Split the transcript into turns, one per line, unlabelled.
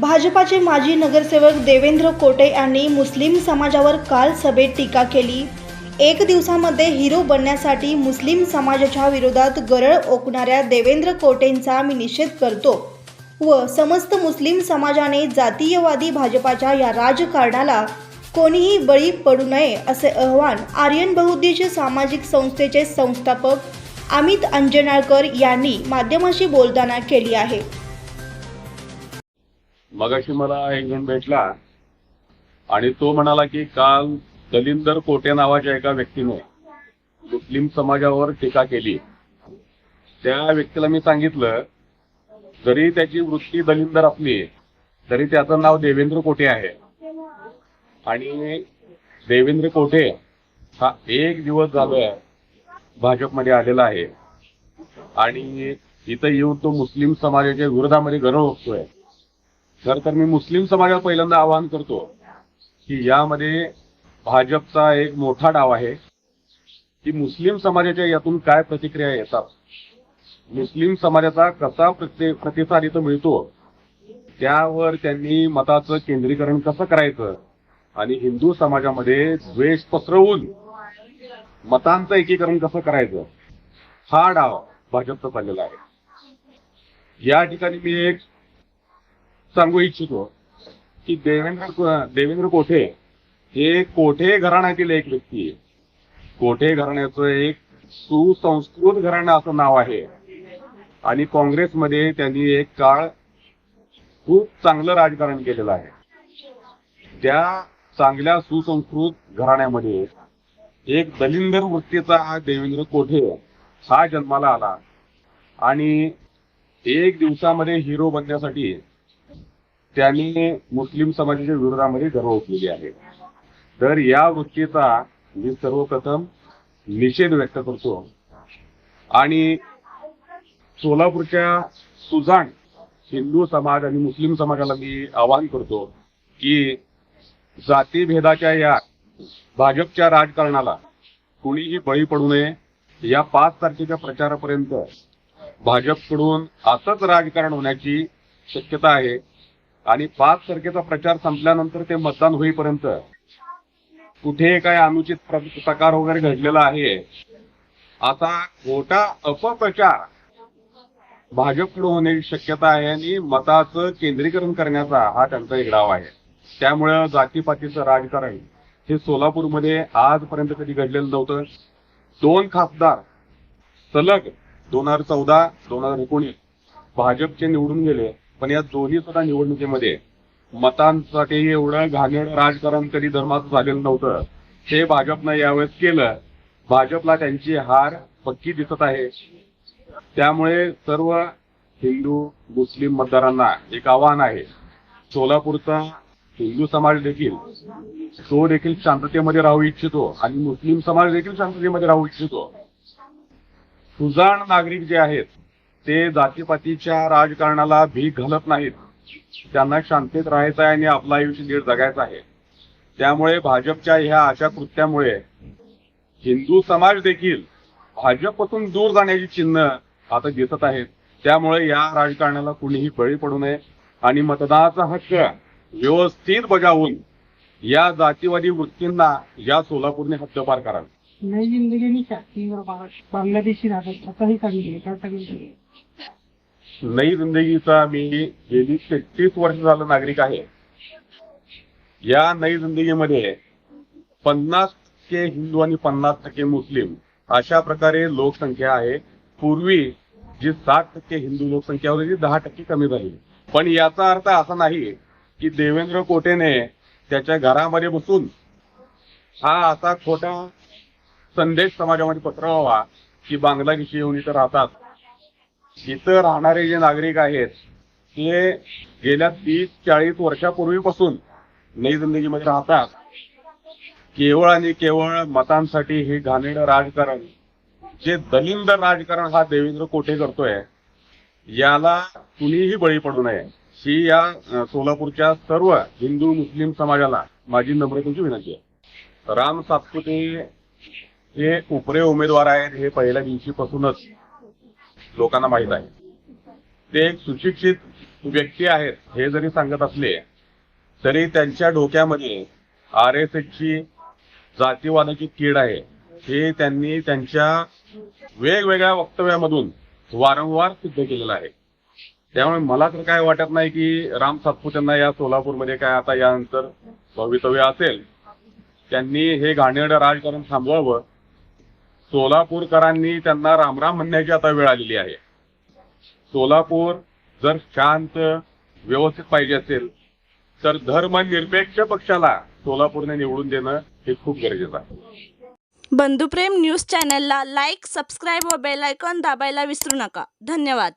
भाजपाचे माजी नगरसेवक देवेंद्र कोटे यांनी मुस्लिम समाजावर काल सभेत टीका केली. एक दिवसामध्ये हिरो बनण्यासाठी मुस्लिम समाजाच्या विरोधात गरळ ओकणाऱ्या देवेंद्र कोटेंचा मी निषेध करतो व समस्त मुस्लिम समाजाने जातीयवादी भाजपाच्या या राजकारणाला कोणीही बळी पडू नये असे आवाहन आर्यन बहुउद्देशीय सामाजिक संस्थेचे संस्थापक अमित अंजनाळकर यांनी माध्यमाशी बोलताना केली आहे.
मगाशी मला एक जण भेटला आणि तो म्हणाला की काल दलिंदर कोटे नावाच्या एका व्यक्तीने मुस्लिम समाजावर टीका केली. त्या व्यक्तीला मी सांगितलं जरी त्याची वृत्ती दलिंदर असली तरी त्याचं नाव देवेंद्र कोटे आहे. आणि देवेंद्र कोटे हा एक दिवस झालोय भाजपमध्ये आलेला आहे. आणि इथं येऊन तो मुस्लिम समाजाच्या विरोधामध्ये गरज होतोय. खर तर मी मुस्लिम समाजाला पहिल्यांदा आवाहन करतो की यामध्ये भाजपचा एक मोठा डाव आहे की मुस्लिम समाजाच्या यातून काय प्रतिक्रिया येतात? मुस्लिम समाजाचा कसा प्रतिसाद इथं मिळतो? त्यावर त्यांनी मताचं केंद्रीकरण कसं करायचं? आणि हिंदू समाजामध्ये द्वेष पसरवून मतांचं एकीकरण कसं करायचं? हा डाव भाजपचा चाललेला आहे. या ठिकाणी मी एक सांगू इच्छितो की देवेंद्र देवेंद्र कोठे? हे कोठे घराण्यातील एक व्यक्ती आहे. कोठे घराण्याचं एक सुसंस्कृत घराणं असं नाव आहे. आणि काँग्रेसमध्ये त्यांनी एक काळ खूप चांगलं राजकारण केलेलं आहे. त्या चांगल्या सुसंस्कृत घराण्यामध्ये एक दलिंदर वृत्तीचा हा देवेंद्र कोठे? हा जन्माला आला. आणि एक दिवसामध्ये हिरो बनण्यासाठी त्यांनी मुस्लिम समाजाच्या विरोधामध्ये गर्व उठलेली आहे. तर या वृत्तीचा मी सर्वप्रथम निषेध व्यक्त करतो. आणि सोलापूरच्या सुजाण हिंदू समाज आणि मुस्लिम समाजाला मी आवाहन करतो की जातीभेदाच्या या भाजपच्या राजकारणाला कुणीही बळी पडू नये. या पाच तारखेच्या प्रचारापर्यंत भाजपकडून असंच राजकारण होण्याची शक्यता आहे. आणि पाच तारखेचा प्रचार संपल्यानंतर ते मतदान होईपर्यंत कुठे काय अनुचित प्रकार वगैरे घडलेला आहे. असा खोटा अपप्रचार भाजपकडून होण्याची शक्यता आहे आणि मताचं केंद्रीकरण करण्याचा हा त्यांचा एक डाव आहे. त्यामुळं जातीपातीचं राजकारण हे सोलापूरमध्ये आजपर्यंत कधी घडलेलं नव्हतं. दोन खासदार सलग दोन हजार चौदा दोन हजार एकोणीस भाजपचे निवडून गेले. पण या दोन्ही सुद्धा निवडणुकीमध्ये मतांसाठी एवढं घाणेरडं राजकारण कधी धर्माचं झालेलं नव्हतं. हे भाजपनं यावेळेस केलं. भाजपला त्यांची हार पक्की दिसत आहे. त्यामुळे सर्व हिंदू मुस्लिम मतदारांना एक आव्हान आहे. सोलापूरचा हिंदू समाज देखील तो देखील शांततेमध्ये राहू इच्छितो आणि मुस्लिम समाज देखील शांततेमध्ये राहू इच्छितो. सुजाण नागरिक जे आहेत ते जातीपातीच्या राजकारणाला भीक घालत नाहीत. त्यांना शांतीत राहायचं आहे आणि आपलं आयुष्य नीट जगायचं आहे. त्यामुळे भाजपच्या ह्या अशा कृत्यामुळे हिंदू समाज देखील भाजपपासून दूर जाण्याची चिन्ह आता दिसत आहेत. त्यामुळे या राजकारणाला कुणीही बळी पडू नये. आणि मतदानाचा हक्क व्यवस्थित बजावून या जातीवादी वृत्तींना या सोलापूरने हद्दपार करावे.
नई जिंदगी में शास्त्री बांग्लादेशी ही सांगितले
नई जिंदगीचा मी गेली तेहतीस वर्ष झालं नागरिक आहे. या नई जिंदगीमध्ये पन्नास टक्के हिंदू आणि पन्नास टक्के मुस्लिम अशा प्रकारे लोकसंख्या आहे. पूर्वी जी सात टक्के हिंदू लोकसंख्या होती ती दहा टक्के कमी झाली. पण याचा अर्थ असा नाही की देवेंद्र कोटेने त्याच्या घरामध्ये बसून हा असा खोटा संदेश समाजामध्ये पसरवावा की बांगलादेशी येऊन इथं राहतात. इथं राहणारे जे नागरिक आहेत ते गेल्या तीस चाळीस वर्षापूर्वीपासून नई जिंदगीमध्ये राहतात. केवळ आणि केवळ मतांसाठी हे घाणेरडं राजकारण जे दलिंद राजकारण हा देवेंद्र कोठे करतोय याला कुणीही बळी पडू नये. ही या सोलापूरच्या सर्व हिंदू मुस्लिम समाजाला माझी नम्रतेची विनंती आहे. राम सातपुते हे उपरे उमेदवार आहेत हे पहिल्या दिवशीपासूनच लोकांना माहीत आहे. ते एक सुशिक्षित व्यक्ती आहेत हे जरी सांगत असले तरी त्यांच्या डोक्यामध्ये आर एस एसची जातीवादाची कीड आहे. हे त्यांनी त्यांच्या वेगवेगळ्या वक्तव्यामधून वारंवार सिद्ध केलेलं आहे. त्यामुळे मला तर काय वाटत नाही की राम सातपुतेंना या सोलापूरमध्ये काय आता यानंतर भवितव्य असेल. त्यांनी हे घाणेरडं राजकारण थांबवावं. सोलापूरकरांनी त्यांना रामराम म्हणण्याची आता वेळ आलेली आहे. सोलापूर जर शांत व्यवस्थित पाहिजे असेल तर धर्मनिरपेक्ष पक्षाला सोलापूरने निवडून देणं हे खूप गरजेचं आहे.
बंधुप्रेम न्यूज चॅनलला लाईक सबस्क्राईब व बेल आयकॉन दाबायला विसरू नका. धन्यवाद.